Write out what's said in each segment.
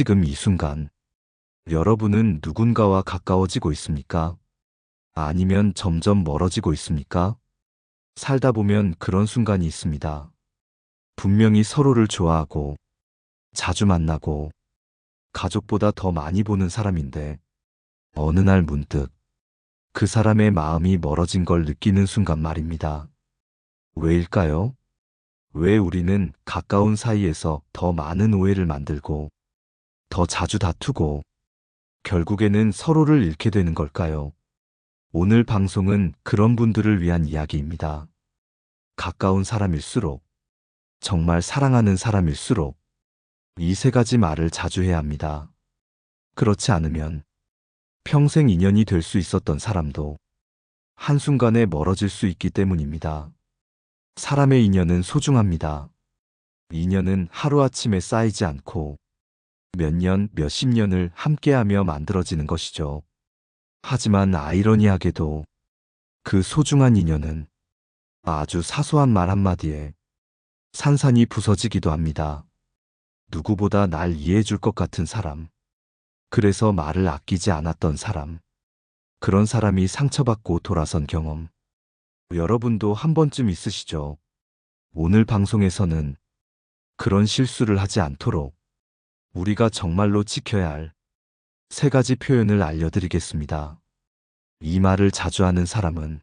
지금 이 순간 여러분은 누군가와 가까워지고 있습니까? 아니면 점점 멀어지고 있습니까? 살다 보면 그런 순간이 있습니다. 분명히 서로를 좋아하고 자주 만나고 가족보다 더 많이 보는 사람인데 어느 날 문득 그 사람의 마음이 멀어진 걸 느끼는 순간 말입니다. 왜일까요? 왜 우리는 가까운 사이에서 더 많은 오해를 만들고 더 자주 다투고 결국에는 서로를 잃게 되는 걸까요? 오늘 방송은 그런 분들을 위한 이야기입니다. 가까운 사람일수록 정말 사랑하는 사람일수록 이 세 가지 말을 자주 해야 합니다. 그렇지 않으면 평생 인연이 될 수 있었던 사람도 한순간에 멀어질 수 있기 때문입니다. 사람의 인연은 소중합니다. 인연은 하루아침에 쌓이지 않고 몇 년, 몇십 년을 함께하며 만들어지는 것이죠. 하지만 아이러니하게도 그 소중한 인연은 아주 사소한 말 한마디에 산산이 부서지기도 합니다. 누구보다 날 이해해 줄 것 같은 사람. 그래서 말을 아끼지 않았던 사람. 그런 사람이 상처받고 돌아선 경험. 여러분도 한 번쯤 있으시죠? 오늘 방송에서는 그런 실수를 하지 않도록 우리가 정말로 지켜야 할 세 가지 표현을 알려드리겠습니다. 이 말을 자주 하는 사람은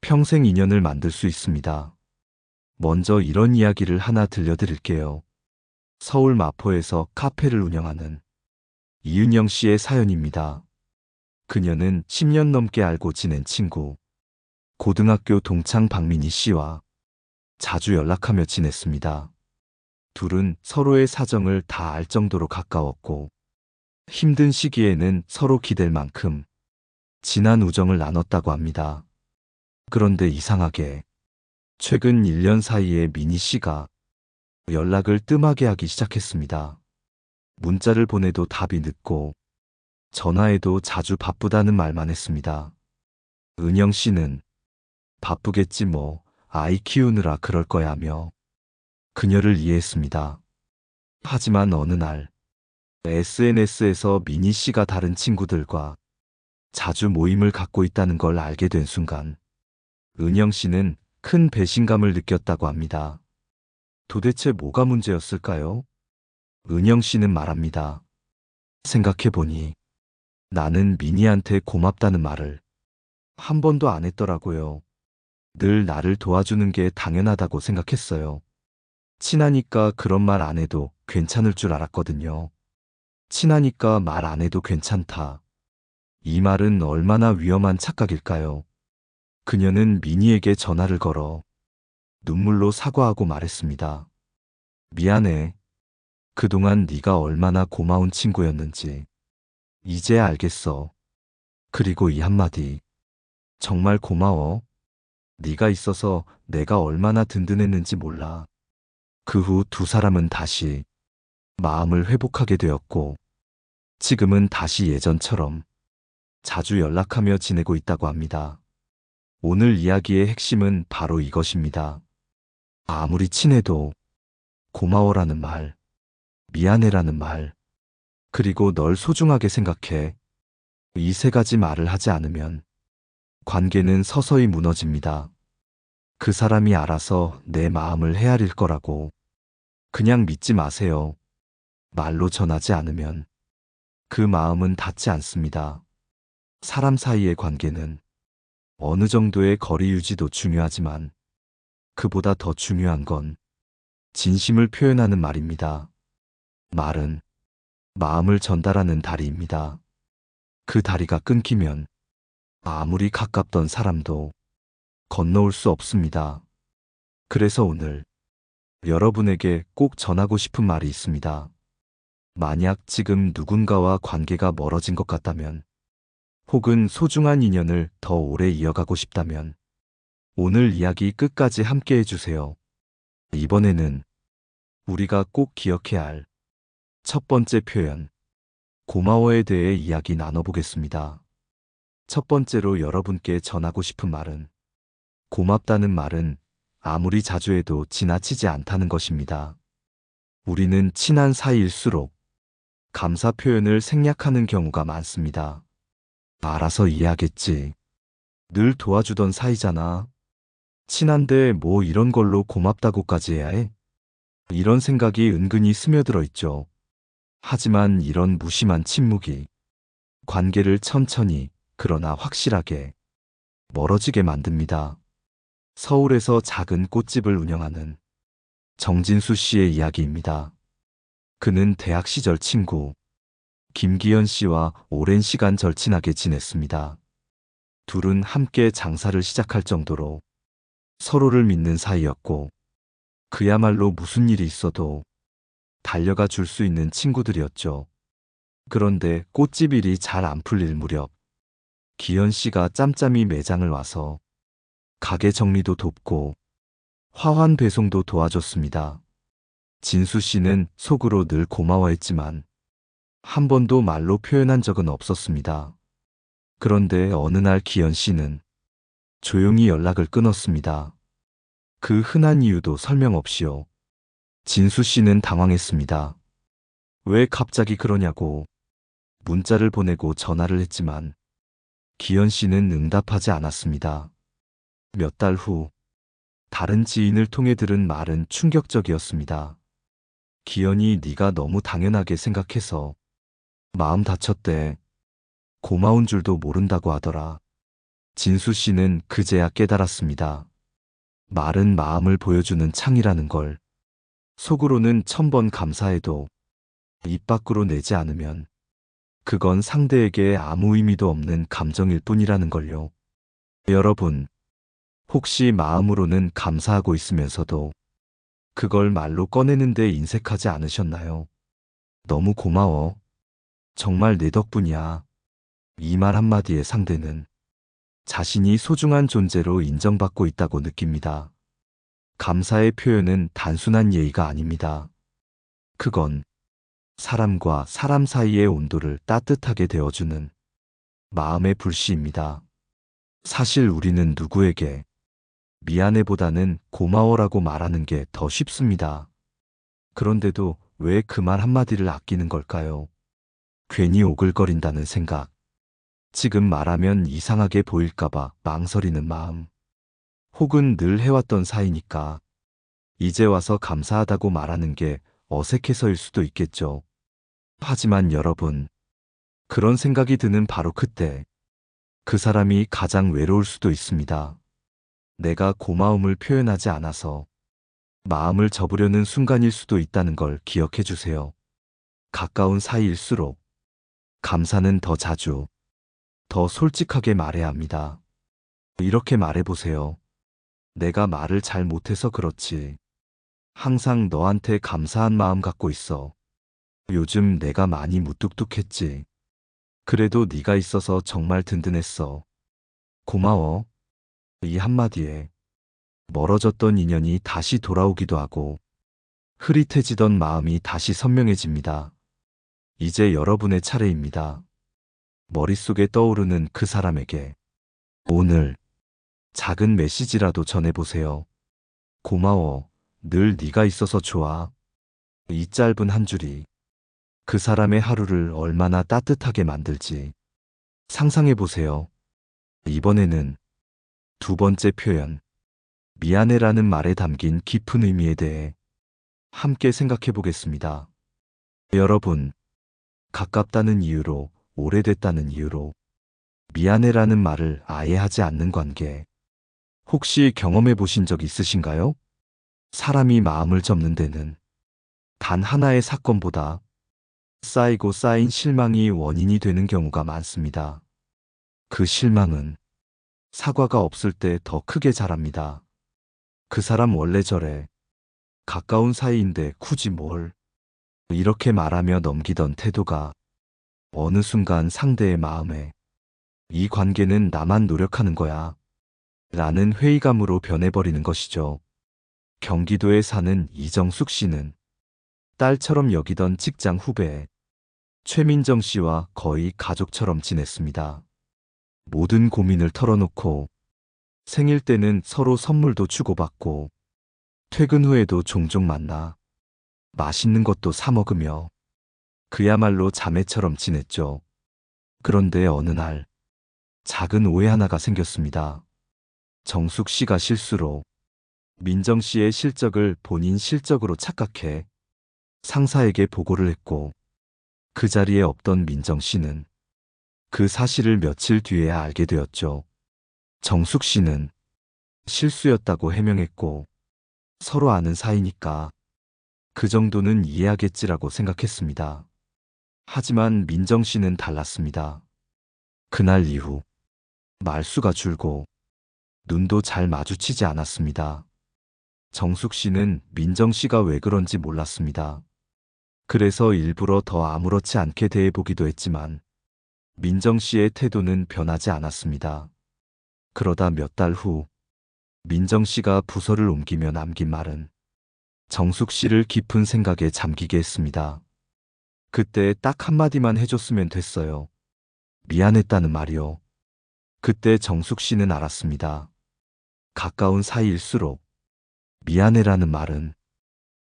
평생 인연을 만들 수 있습니다. 먼저 이런 이야기를 하나 들려드릴게요. 서울 마포에서 카페를 운영하는 이은영 씨의 사연입니다. 그녀는 10년 넘게 알고 지낸 친구, 고등학교 동창 박민희 씨와 자주 연락하며 지냈습니다. 둘은 서로의 사정을 다 알 정도로 가까웠고, 힘든 시기에는 서로 기댈 만큼 진한 우정을 나눴다고 합니다. 그런데 이상하게 최근 1년 사이에 미니 씨가 연락을 뜸하게 하기 시작했습니다. 문자를 보내도 답이 늦고 전화해도 자주 바쁘다는 말만 했습니다. 은영 씨는 바쁘겠지 뭐 아이 키우느라 그럴 거야 하며 그녀를 이해했습니다. 하지만 어느 날 SNS에서 미니 씨가 다른 친구들과 자주 모임을 갖고 있다는 걸 알게 된 순간 은영 씨는 큰 배신감을 느꼈다고 합니다. 도대체 뭐가 문제였을까요? 은영 씨는 말합니다. 생각해보니 나는 미니한테 고맙다는 말을 한 번도 안 했더라고요. 늘 나를 도와주는 게 당연하다고 생각했어요. 친하니까 그런 말 안 해도 괜찮을 줄 알았거든요. 친하니까 말 안 해도 괜찮다. 이 말은 얼마나 위험한 착각일까요? 그녀는 미니에게 전화를 걸어 눈물로 사과하고 말했습니다. 미안해. 그동안 네가 얼마나 고마운 친구였는지 이제 알겠어. 그리고 이 한마디 정말 고마워. 네가 있어서 내가 얼마나 든든했는지 몰라. 그 후 두 사람은 다시 마음을 회복하게 되었고 지금은 다시 예전처럼 자주 연락하며 지내고 있다고 합니다. 오늘 이야기의 핵심은 바로 이것입니다. 아무리 친해도 고마워라는 말, 미안해라는 말, 그리고 널 소중하게 생각해. 이 세 가지 말을 하지 않으면 관계는 서서히 무너집니다. 그 사람이 알아서 내 마음을 헤아릴 거라고 그냥 믿지 마세요. 말로 전하지 않으면 그 마음은 닿지 않습니다. 사람 사이의 관계는 어느 정도의 거리 유지도 중요하지만 그보다 더 중요한 건 진심을 표현하는 말입니다. 말은 마음을 전달하는 다리입니다. 그 다리가 끊기면 아무리 가깝던 사람도 건너올 수 없습니다. 그래서 오늘 여러분에게 꼭 전하고 싶은 말이 있습니다. 만약 지금 누군가와 관계가 멀어진 것 같다면, 혹은 소중한 인연을 더 오래 이어가고 싶다면, 오늘 이야기 끝까지 함께 해주세요. 이번에는 우리가 꼭 기억해야 할 첫 번째 표현, 고마워에 대해 이야기 나눠보겠습니다. 첫 번째로 여러분께 전하고 싶은 말은 고맙다는 말은 아무리 자주 해도 지나치지 않다는 것입니다. 우리는 친한 사이일수록 감사 표현을 생략하는 경우가 많습니다. 알아서 이해하겠지. 늘 도와주던 사이잖아. 친한데 뭐 이런 걸로 고맙다고까지 해야 해? 이런 생각이 은근히 스며들어 있죠. 하지만 이런 무심한 침묵이 관계를 천천히 그러나 확실하게 멀어지게 만듭니다. 서울에서 작은 꽃집을 운영하는 정진수 씨의 이야기입니다. 그는 대학 시절 친구 김기현 씨와 오랜 시간 절친하게 지냈습니다. 둘은 함께 장사를 시작할 정도로 서로를 믿는 사이였고 그야말로 무슨 일이 있어도 달려가 줄 수 있는 친구들이었죠. 그런데 꽃집 일이 잘 안 풀릴 무렵 기현 씨가 짬짬이 매장을 와서 가게 정리도 돕고 화환 배송도 도와줬습니다. 진수 씨는 속으로 늘 고마워했지만 한 번도 말로 표현한 적은 없었습니다. 그런데 어느 날 기현 씨는 조용히 연락을 끊었습니다. 그 흔한 이유도 설명 없이요. 진수 씨는 당황했습니다. 왜 갑자기 그러냐고 문자를 보내고 전화를 했지만 기현 씨는 응답하지 않았습니다. 몇 달 후 다른 지인을 통해 들은 말은 충격적이었습니다. 기현이 네가 너무 당연하게 생각해서 마음 다쳤대. 고마운 줄도 모른다고 하더라. 진수 씨는 그제야 깨달았습니다. 말은 마음을 보여주는 창이라는 걸. 속으로는 천번 감사해도 입 밖으로 내지 않으면 그건 상대에게 아무 의미도 없는 감정일 뿐이라는 걸요. 여러분, 혹시 마음으로는 감사하고 있으면서도 그걸 말로 꺼내는데 인색하지 않으셨나요? 너무 고마워. 정말 내 덕분이야. 이 말 한마디의 상대는 자신이 소중한 존재로 인정받고 있다고 느낍니다. 감사의 표현은 단순한 예의가 아닙니다. 그건 사람과 사람 사이의 온도를 따뜻하게 데워주는 마음의 불씨입니다. 사실 우리는 누구에게 미안해보다는 고마워라고 말하는 게 더 쉽습니다. 그런데도 왜 그 말 한마디를 아끼는 걸까요? 괜히 오글거린다는 생각. 지금 말하면 이상하게 보일까봐 망설이는 마음. 혹은 늘 해왔던 사이니까 이제 와서 감사하다고 말하는 게 어색해서일 수도 있겠죠. 하지만 여러분, 그런 생각이 드는 바로 그때 그 사람이 가장 외로울 수도 있습니다. 내가 고마움을 표현하지 않아서 마음을 접으려는 순간일 수도 있다는 걸 기억해 주세요. 가까운 사이일수록 감사는 더 자주, 더 솔직하게 말해야 합니다. 이렇게 말해보세요. 내가 말을 잘 못해서 그렇지. 항상 너한테 감사한 마음 갖고 있어. 요즘 내가 많이 무뚝뚝했지. 그래도 네가 있어서 정말 든든했어. 고마워. 이 한마디에 멀어졌던 인연이 다시 돌아오기도 하고 흐릿해지던 마음이 다시 선명해집니다. 이제 여러분의 차례입니다. 머릿속에 떠오르는 그 사람에게 오늘 작은 메시지라도 전해보세요. 고마워. 늘 네가 있어서 좋아. 이 짧은 한 줄이 그 사람의 하루를 얼마나 따뜻하게 만들지 상상해보세요. 이번에는 두 번째 표현, 미안해라는 말에 담긴 깊은 의미에 대해 함께 생각해 보겠습니다. 여러분, 가깝다는 이유로, 오래됐다는 이유로, 미안해라는 말을 아예 하지 않는 관계, 혹시 경험해 보신 적 있으신가요? 사람이 마음을 접는 데는 단 하나의 사건보다 쌓이고 쌓인 실망이 원인이 되는 경우가 많습니다. 그 실망은 사과가 없을 때 더 크게 자랍니다. 그 사람 원래 저래. 가까운 사이인데 굳이 뭘. 이렇게 말하며 넘기던 태도가 어느 순간 상대의 마음에 이 관계는 나만 노력하는 거야. 라는 회의감으로 변해버리는 것이죠. 경기도에 사는 이정숙 씨는 딸처럼 여기던 직장 후배 최민정 씨와 거의 가족처럼 지냈습니다. 모든 고민을 털어놓고 생일 때는 서로 선물도 주고받고 퇴근 후에도 종종 만나 맛있는 것도 사 먹으며 그야말로 자매처럼 지냈죠. 그런데 어느 날 작은 오해 하나가 생겼습니다. 정숙 씨가 실수로 민정 씨의 실적을 본인 실적으로 착각해 상사에게 보고를 했고 그 자리에 없던 민정 씨는 그 사실을 며칠 뒤에 알게 되었죠. 정숙 씨는 실수였다고 해명했고 서로 아는 사이니까 그 정도는 이해하겠지라고 생각했습니다. 하지만 민정 씨는 달랐습니다. 그날 이후 말수가 줄고 눈도 잘 마주치지 않았습니다. 정숙 씨는 민정 씨가 왜 그런지 몰랐습니다. 그래서 일부러 더 아무렇지 않게 대해보기도 했지만 민정 씨의 태도는 변하지 않았습니다. 그러다 몇 달 후 민정 씨가 부서를 옮기며 남긴 말은 정숙 씨를 깊은 생각에 잠기게 했습니다. 그때 딱 한마디만 해줬으면 됐어요. 미안했다는 말이요. 그때 정숙 씨는 알았습니다. 가까운 사이일수록 미안해라는 말은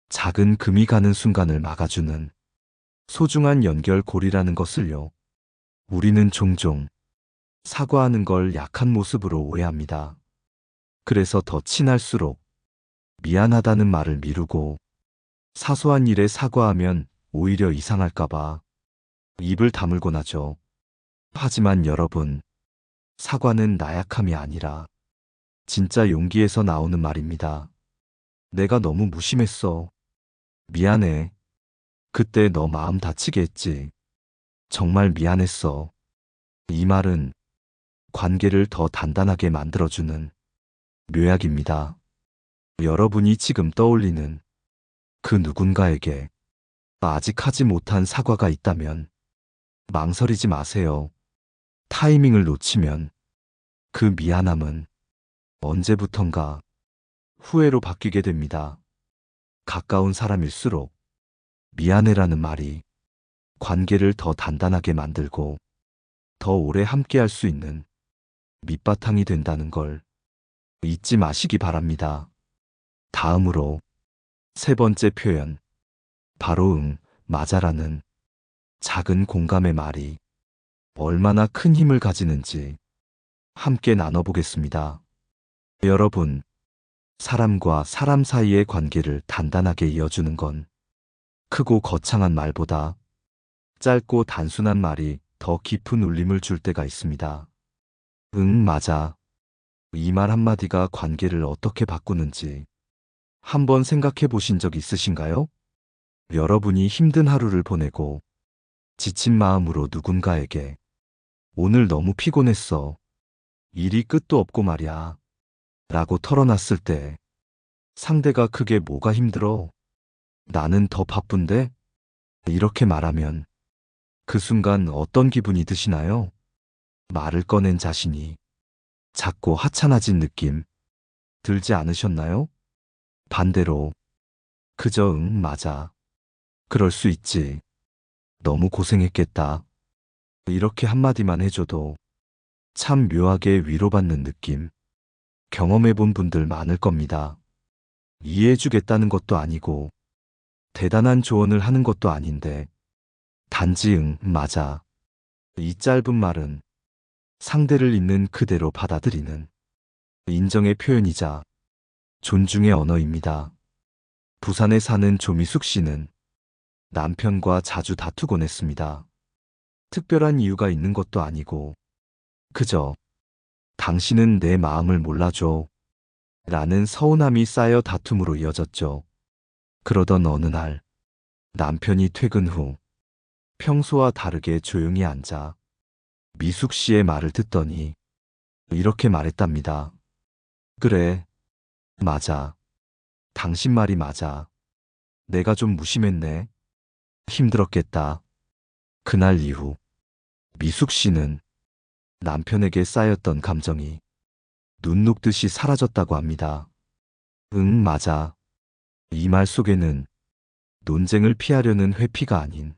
작은 금이 가는 순간을 막아주는 소중한 연결고리라는 것을요. 우리는 종종 사과하는 걸 약한 모습으로 오해합니다. 그래서 더 친할수록 미안하다는 말을 미루고 사소한 일에 사과하면 오히려 이상할까봐 입을 다물곤 하죠. 하지만 여러분, 사과는 나약함이 아니라 진짜 용기에서 나오는 말입니다. 내가 너무 무심했어. 미안해. 그때 너 마음 다치게 했지. 정말 미안했어. 이 말은 관계를 더 단단하게 만들어주는 묘약입니다. 여러분이 지금 떠올리는 그 누군가에게 아직 하지 못한 사과가 있다면 망설이지 마세요. 타이밍을 놓치면 그 미안함은 언제부턴가 후회로 바뀌게 됩니다. 가까운 사람일수록 미안해라는 말이 관계를 더 단단하게 만들고 더 오래 함께할 수 있는 밑바탕이 된다는 걸 잊지 마시기 바랍니다. 다음으로 세 번째 표현. 바로 응, 맞아라는 작은 공감의 말이 얼마나 큰 힘을 가지는지 함께 나눠보겠습니다. 여러분, 사람과 사람 사이의 관계를 단단하게 이어주는 건 크고 거창한 말보다 짧고 단순한 말이 더 깊은 울림을 줄 때가 있습니다. 응, 맞아. 이 말 한마디가 관계를 어떻게 바꾸는지 한번 생각해 보신 적 있으신가요? 여러분이 힘든 하루를 보내고 지친 마음으로 누군가에게 오늘 너무 피곤했어. 일이 끝도 없고 말이야. 라고 털어놨을 때 상대가 그게 뭐가 힘들어? 나는 더 바쁜데? 이렇게 말하면 그 순간 어떤 기분이 드시나요? 말을 꺼낸 자신이 작고 하찮아진 느낌 들지 않으셨나요? 반대로 그저 응 맞아. 그럴 수 있지. 너무 고생했겠다. 이렇게 한마디만 해줘도 참 묘하게 위로받는 느낌. 경험해본 분들 많을 겁니다. 이해해주겠다는 것도 아니고, 대단한 조언을 하는 것도 아닌데, 단지 응, 맞아. 이 짧은 말은 상대를 있는 그대로 받아들이는 인정의 표현이자 존중의 언어입니다. 부산에 사는 조미숙 씨는 남편과 자주 다투곤 했습니다. 특별한 이유가 있는 것도 아니고, 그저 당신은 내 마음을 몰라줘. 라는 서운함이 쌓여 다툼으로 이어졌죠. 그러던 어느 날, 남편이 퇴근 후 평소와 다르게 조용히 앉아 미숙 씨의 말을 듣더니 이렇게 말했답니다. 그래, 맞아. 당신 말이 맞아. 내가 좀 무심했네. 힘들었겠다. 그날 이후 미숙 씨는 남편에게 쌓였던 감정이 눈 녹듯이 사라졌다고 합니다. 응, 맞아. 이 말 속에는 논쟁을 피하려는 회피가 아닌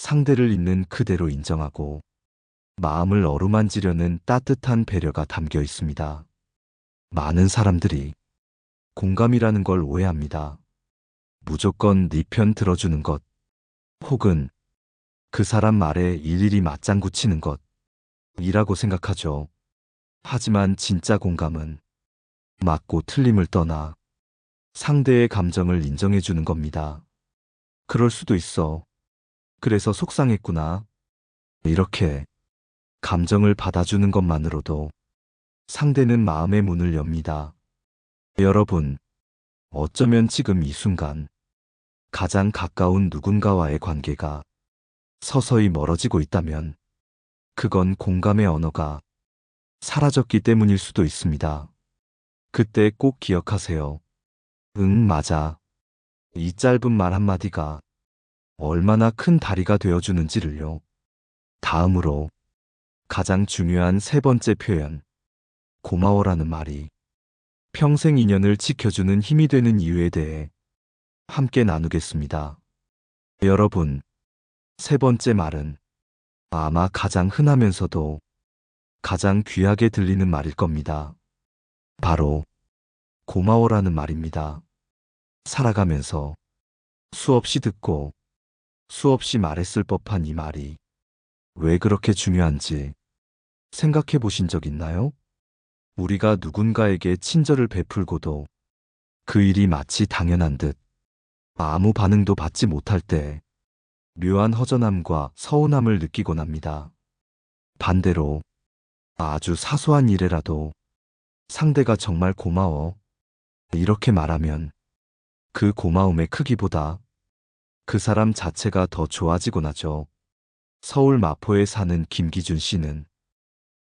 상대를 있는 그대로 인정하고 마음을 어루만지려는 따뜻한 배려가 담겨 있습니다. 많은 사람들이 공감이라는 걸 오해합니다. 무조건 네 편 들어주는 것, 혹은 그 사람 말에 일일이 맞장구 치는 것, 이라고 생각하죠. 하지만 진짜 공감은 맞고 틀림을 떠나 상대의 감정을 인정해 주는 겁니다. 그럴 수도 있어. 그래서 속상했구나. 이렇게 감정을 받아주는 것만으로도 상대는 마음의 문을 엽니다. 여러분, 어쩌면 지금 이 순간 가장 가까운 누군가와의 관계가 서서히 멀어지고 있다면 그건 공감의 언어가 사라졌기 때문일 수도 있습니다. 그때 꼭 기억하세요. 응, 맞아. 이 짧은 말 한마디가 얼마나 큰 다리가 되어주는지를요. 다음으로 가장 중요한 세 번째 표현. 고마워라는 말이 평생 인연을 지켜주는 힘이 되는 이유에 대해 함께 나누겠습니다. 여러분, 세 번째 말은 아마 가장 흔하면서도 가장 귀하게 들리는 말일 겁니다. 바로 고마워라는 말입니다. 살아가면서 수없이 듣고 수없이 말했을 법한 이 말이 왜 그렇게 중요한지 생각해 보신 적 있나요? 우리가 누군가에게 친절을 베풀고도 그 일이 마치 당연한 듯 아무 반응도 받지 못할 때 묘한 허전함과 서운함을 느끼곤 합니다. 반대로 아주 사소한 일에라도 상대가 정말 고마워. 이렇게 말하면 그 고마움의 크기보다 그 사람 자체가 더 좋아지곤 하죠. 서울 마포에 사는 김기준 씨는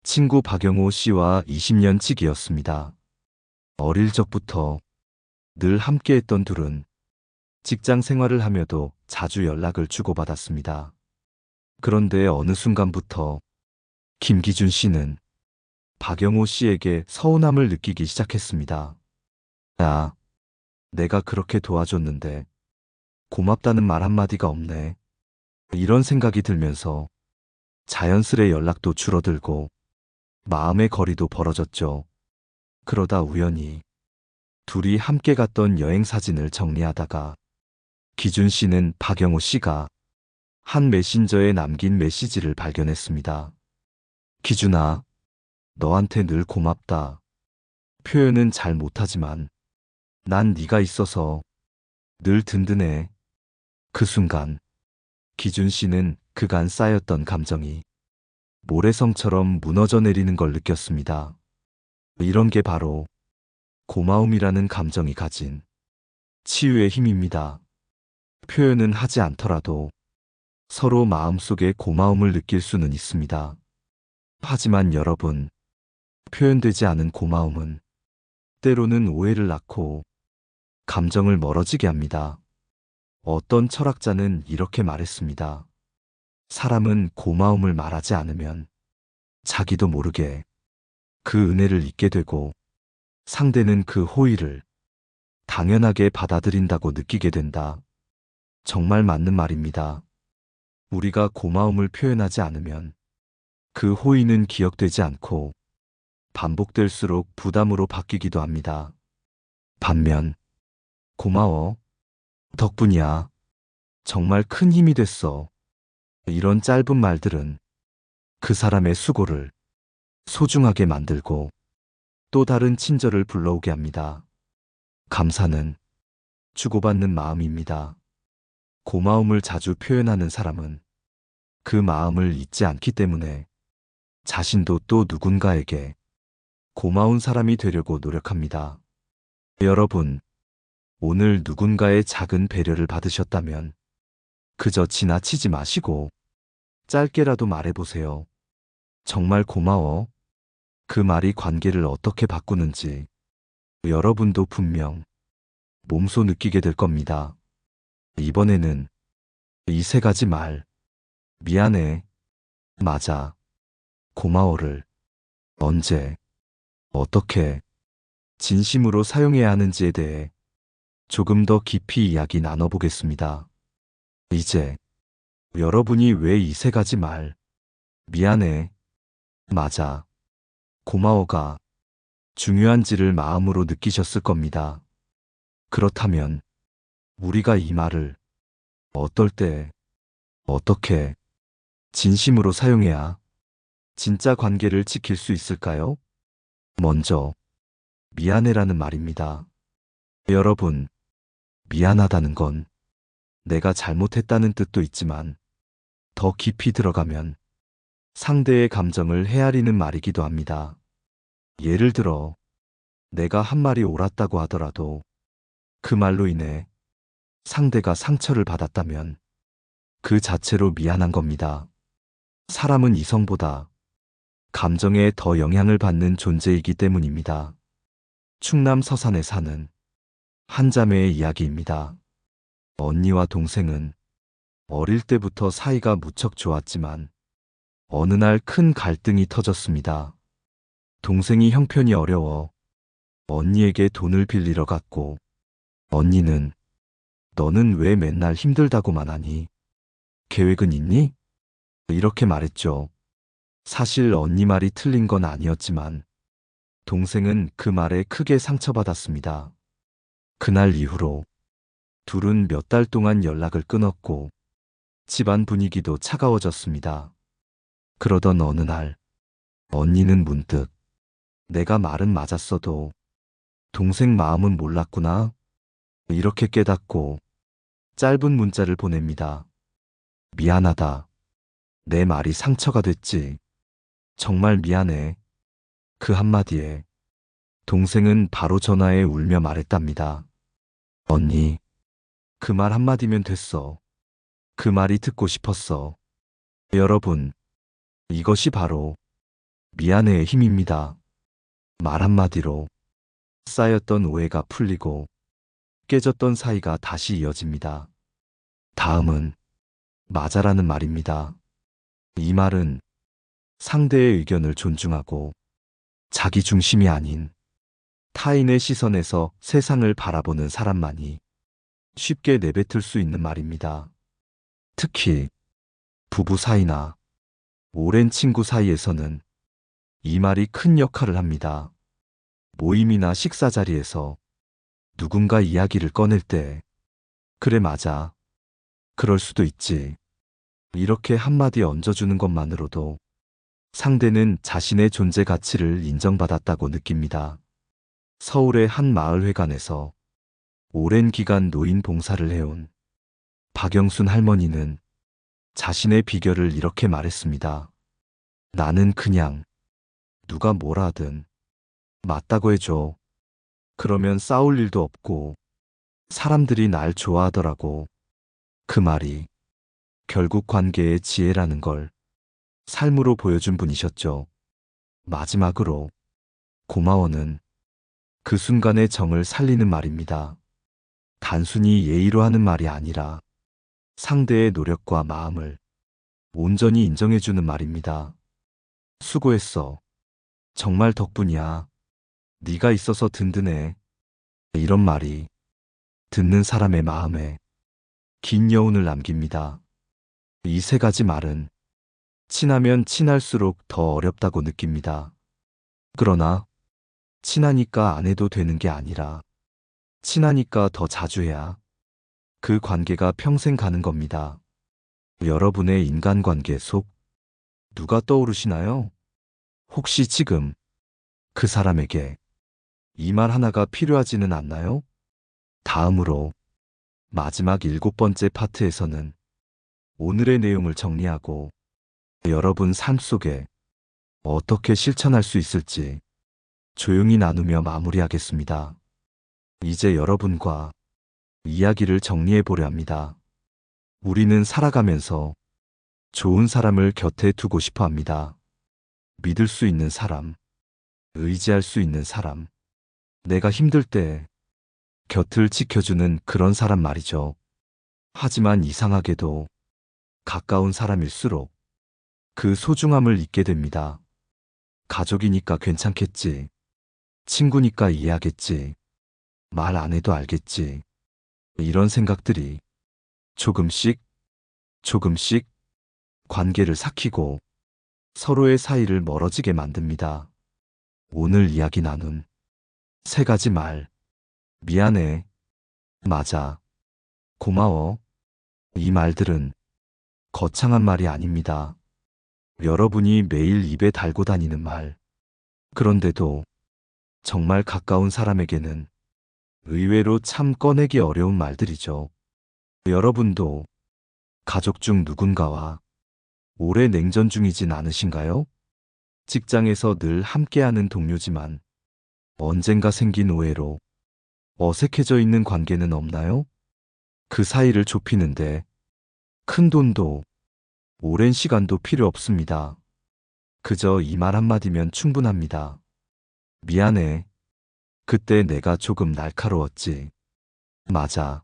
친구 박영호 씨와 20년 지기였습니다. 어릴 적부터 늘 함께했던 둘은 직장 생활을 하며도 자주 연락을 주고받았습니다. 그런데 어느 순간부터 김기준 씨는 박영호 씨에게 서운함을 느끼기 시작했습니다. 야, 내가 그렇게 도와줬는데 고맙다는 말 한마디가 없네. 이런 생각이 들면서 자연스레 연락도 줄어들고 마음의 거리도 벌어졌죠. 그러다 우연히 둘이 함께 갔던 여행 사진을 정리하다가 기준 씨는 박영호 씨가 한 메신저에 남긴 메시지를 발견했습니다. 기준아, 너한테 늘 고맙다. 표현은 잘 못하지만 난 네가 있어서 늘 든든해. 그 순간 기준 씨는 그간 쌓였던 감정이 모래성처럼 무너져 내리는 걸 느꼈습니다. 이런 게 바로 고마움이라는 감정이 가진 치유의 힘입니다. 표현은 하지 않더라도 서로 마음속에 고마움을 느낄 수는 있습니다. 하지만 여러분, 표현되지 않은 고마움은 때로는 오해를 낳고 감정을 멀어지게 합니다. 어떤 철학자는 이렇게 말했습니다. 사람은 고마움을 말하지 않으면 자기도 모르게 그 은혜를 잊게 되고 상대는 그 호의를 당연하게 받아들인다고 느끼게 된다. 정말 맞는 말입니다. 우리가 고마움을 표현하지 않으면 그 호의는 기억되지 않고 반복될수록 부담으로 바뀌기도 합니다. 반면, 고마워. 덕분이야. 정말 큰 힘이 됐어. 이런 짧은 말들은 그 사람의 수고를 소중하게 만들고 또 다른 친절을 불러오게 합니다. 감사는 주고받는 마음입니다. 고마움을 자주 표현하는 사람은 그 마음을 잊지 않기 때문에 자신도 또 누군가에게 고마운 사람이 되려고 노력합니다. 여러분, 오늘 누군가의 작은 배려를 받으셨다면 그저 지나치지 마시고 짧게라도 말해보세요. 정말 고마워. 그 말이 관계를 어떻게 바꾸는지 여러분도 분명 몸소 느끼게 될 겁니다. 이번에는 이 세 가지 말, 미안해, 맞아, 고마워를 언제, 어떻게, 진심으로 사용해야 하는지에 대해 조금 더 깊이 이야기 나눠보겠습니다. 이제 여러분이 왜 이세 가지 말, 미안해, 맞아, 고마워가 중요한지를 마음으로 느끼셨을 겁니다. 그렇다면 우리가 이 말을 어떨 때, 어떻게 진심으로 사용해야 진짜 관계를 지킬 수 있을까요? 먼저, 미안해라는 말입니다. 여러분, 미안하다는 건 내가 잘못했다는 뜻도 있지만 더 깊이 들어가면 상대의 감정을 헤아리는 말이기도 합니다. 예를 들어, 내가 한 말이 옳았다고 하더라도 그 말로 인해 상대가 상처를 받았다면 그 자체로 미안한 겁니다. 사람은 이성보다 감정에 더 영향을 받는 존재이기 때문입니다. 충남 서산에 사는 한 자매의 이야기입니다. 언니와 동생은 어릴 때부터 사이가 무척 좋았지만 어느 날 큰 갈등이 터졌습니다. 동생이 형편이 어려워 언니에게 돈을 빌리러 갔고 언니는 너는 왜 맨날 힘들다고만 하니? 계획은 있니? 이렇게 말했죠. 사실 언니 말이 틀린 건 아니었지만 동생은 그 말에 크게 상처받았습니다. 그날 이후로 둘은 몇 달 동안 연락을 끊었고 집안 분위기도 차가워졌습니다. 그러던 어느 날 언니는 문득 내가 말은 맞았어도 동생 마음은 몰랐구나 이렇게 깨닫고 짧은 문자를 보냅니다. 미안하다. 내 말이 상처가 됐지. 정말 미안해. 그 한마디에 동생은 바로 전화에 울며 말했답니다. 언니, 그 말 한마디면 됐어. 그 말이 듣고 싶었어. 여러분, 이것이 바로 미안해의 힘입니다. 말 한마디로 쌓였던 오해가 풀리고 깨졌던 사이가 다시 이어집니다. 다음은 맞아라는 말입니다. 이 말은 상대의 의견을 존중하고 자기 중심이 아닌 타인의 시선에서 세상을 바라보는 사람만이 쉽게 내뱉을 수 있는 말입니다. 특히 부부 사이나 오랜 친구 사이에서는 이 말이 큰 역할을 합니다. 모임이나 식사 자리에서 누군가 이야기를 꺼낼 때, 그래, 맞아. 그럴 수도 있지. 이렇게 한마디 얹어주는 것만으로도 상대는 자신의 존재 가치를 인정받았다고 느낍니다. 서울의 한 마을회관에서 오랜 기간 노인 봉사를 해온 박영순 할머니는 자신의 비결을 이렇게 말했습니다. 나는 그냥 누가 뭐라 하든 맞다고 해줘. 그러면 싸울 일도 없고 사람들이 날 좋아하더라고. 그 말이 결국 관계의 지혜라는 걸 삶으로 보여준 분이셨죠. 마지막으로 고마워는 그 순간의 정을 살리는 말입니다. 단순히 예의로 하는 말이 아니라 상대의 노력과 마음을 온전히 인정해주는 말입니다. 수고했어. 정말 덕분이야. 네가 있어서 든든해. 이런 말이 듣는 사람의 마음에 긴 여운을 남깁니다. 이 세 가지 말은 친하면 친할수록 더 어렵다고 느낍니다. 그러나 친하니까 안 해도 되는 게 아니라 친하니까 더 자주 해야 그 관계가 평생 가는 겁니다. 여러분의 인간관계 속 누가 떠오르시나요? 혹시 지금 그 사람에게 이 말 하나가 필요하지는 않나요? 다음으로 마지막 일곱 번째 파트에서는 오늘의 내용을 정리하고 여러분 삶 속에 어떻게 실천할 수 있을지 조용히 나누며 마무리하겠습니다. 이제 여러분과 이야기를 정리해 보려 합니다. 우리는 살아가면서 좋은 사람을 곁에 두고 싶어 합니다. 믿을 수 있는 사람, 의지할 수 있는 사람, 내가 힘들 때 곁을 지켜주는 그런 사람 말이죠. 하지만 이상하게도 가까운 사람일수록 그 소중함을 잊게 됩니다. 가족이니까 괜찮겠지. 친구니까 이해하겠지. 말 안 해도 알겠지. 이런 생각들이 조금씩, 조금씩 관계를 삭히고 서로의 사이를 멀어지게 만듭니다. 오늘 이야기 나눈 세 가지 말. 미안해. 맞아. 고마워. 이 말들은 거창한 말이 아닙니다. 여러분이 매일 입에 달고 다니는 말. 그런데도 정말 가까운 사람에게는 의외로 참 꺼내기 어려운 말들이죠. 여러분도 가족 중 누군가와 오래 냉전 중이진 않으신가요? 직장에서 늘 함께하는 동료지만 언젠가 생긴 오해로 어색해져 있는 관계는 없나요? 그 사이를 좁히는데 큰 돈도 오랜 시간도 필요 없습니다. 그저 이 말 한마디면 충분합니다. 미안해. 그때 내가 조금 날카로웠지. 맞아.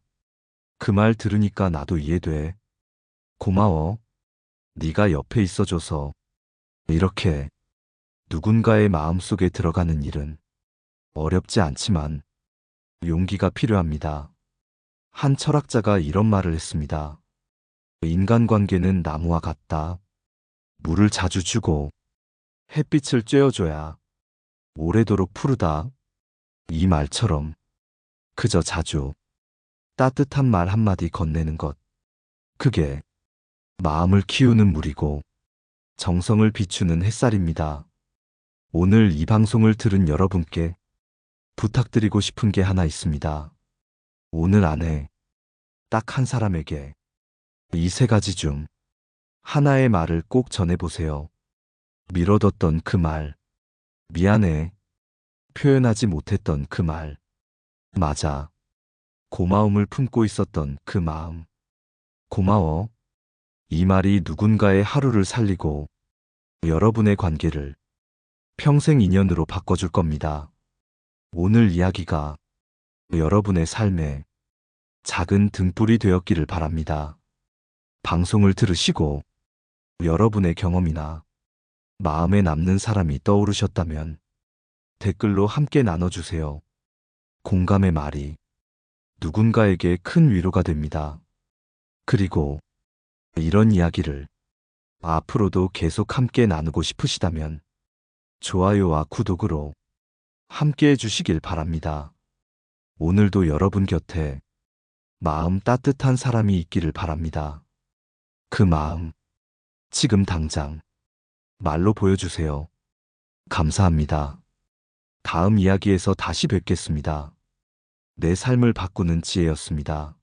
그 말 들으니까 나도 이해돼. 고마워. 네가 옆에 있어줘서 이렇게 누군가의 마음속에 들어가는 일은 어렵지 않지만 용기가 필요합니다. 한 철학자가 이런 말을 했습니다. 인간관계는 나무와 같다. 물을 자주 주고 햇빛을 쬐어줘야 오래도록 푸르다. 이 말처럼 그저 자주 따뜻한 말 한마디 건네는 것. 그게 마음을 키우는 물이고 정성을 비추는 햇살입니다. 오늘 이 방송을 들은 여러분께 부탁드리고 싶은 게 하나 있습니다. 오늘 안에 딱 한 사람에게 이 세 가지 중 하나의 말을 꼭 전해보세요. 미뤄뒀던 그 말, 미안해, 표현하지 못했던 그 말, 맞아, 고마움을 품고 있었던 그 마음, 고마워. 이 말이 누군가의 하루를 살리고 여러분의 관계를 평생 인연으로 바꿔줄 겁니다. 오늘 이야기가 여러분의 삶에 작은 등불이 되었기를 바랍니다. 방송을 들으시고 여러분의 경험이나 마음에 남는 사람이 떠오르셨다면 댓글로 함께 나눠주세요. 공감의 말이 누군가에게 큰 위로가 됩니다. 그리고 이런 이야기를 앞으로도 계속 함께 나누고 싶으시다면 좋아요와 구독으로 함께 해주시길 바랍니다. 오늘도 여러분 곁에 마음 따뜻한 사람이 있기를 바랍니다. 그 마음, 지금 당장 말로 보여주세요. 감사합니다. 다음 이야기에서 다시 뵙겠습니다. 내 삶을 바꾸는 지혜였습니다.